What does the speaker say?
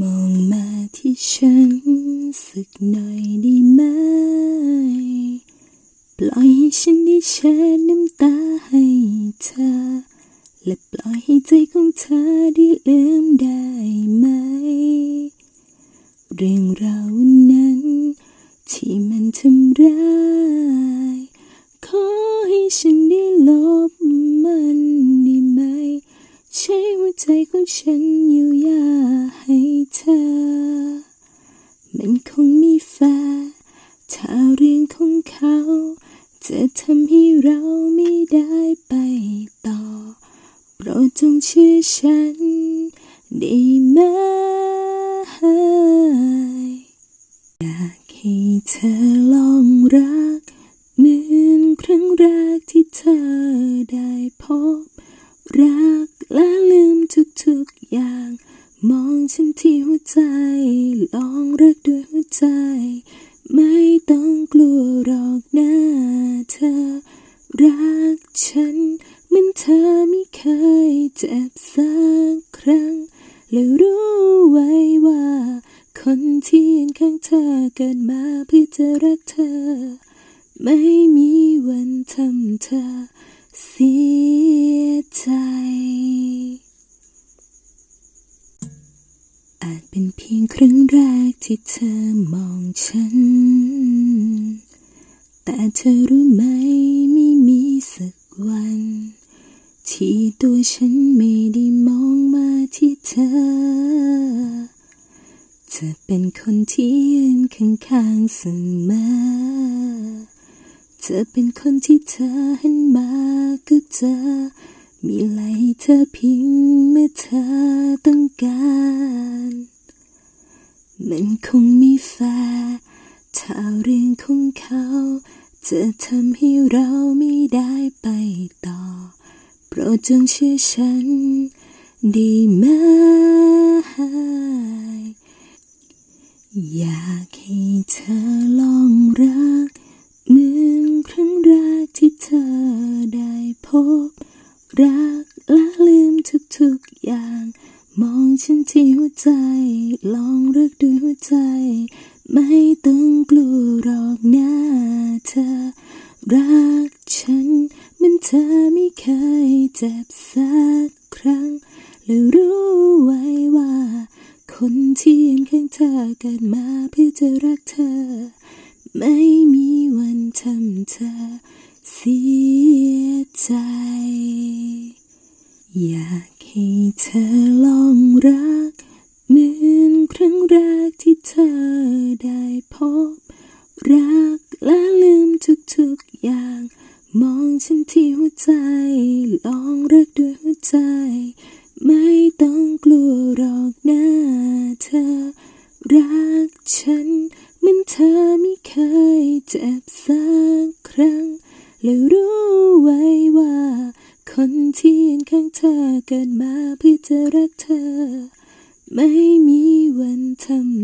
มองมาที่ฉันสักหน่อยได้ไหม ปล่อยให้ฉันได้แช่น้ำตาให้เธอ และปล่อยให้ใจของเธอได้เลือ ใจของฉันเยียวยาให้เธอ มันคงไม่แฟร์ถ้าเรื่องของเขา จะทำให้เราไม่ได้ไปต่อ โปรดจงเชื่อฉันได้ไหมอยากให้เธอลอง ลองรักด้วยหัวใจ ไม่ต้องกลัวหรอกนะเธอ รักฉันเหมันเธอไม่เคยเจ็บสักครั้ง แล้วรู้ไว้ว่า คนที่ยืนข้างเธอเกิดมาเพื่อจะรักเธอ ไม่มีวันทำเธอเสียใจ อาจเป็นเพียงครั้งแรกที่เธอมองฉัน แต่เธอรู้ไหมไม่มีสักวัน ที่ตัวฉันไม่ได้มองมาที่เธอ จะเป็นคนที่ยืนข้างๆเสมอจะเป็นคนที่เธอหันมาก็เจอ มีไหลให้เธอพิง เธอต้องการ มันคงไม่แฟร์ถ้าเรื่องของเขา จะทำให้เราไม่ได้ไปต่อ โปรดจงเชื่อฉันด้ไหมอยากให้เธอลองรักเหมือนครั้งแรกที่เธอได้พบ รักและลืมทุ ฉันที่หัวใจ ลองรักด้วยหัวใจ ไม่ต้องกลัวหรอกนะเธอ รักฉันเหมันเธอไม่เคยเจ็บสักครั้ง แล้วรู้ไว้ว่า คนที่ยืนข้างเธอเกิดมาเพื่อจะรักเธอ ไม่ เธอลองรัก เหมือนครั้งแรกที่เธอได้พบ รักและลืมทุกๆอย่าง มองฉันที่หัวใจ ลองรักด้วยหัวใจ ไม่ต้องกลัวหรอกนะเธอ รักฉันเหมันเธอไม่เคยเจ็บสักครั้ง แล้วรู้ไว้ว่า คนที่ยืนข้างเธอเกิดมาเพื่อจะรักเธอ ไม่มีวันทำ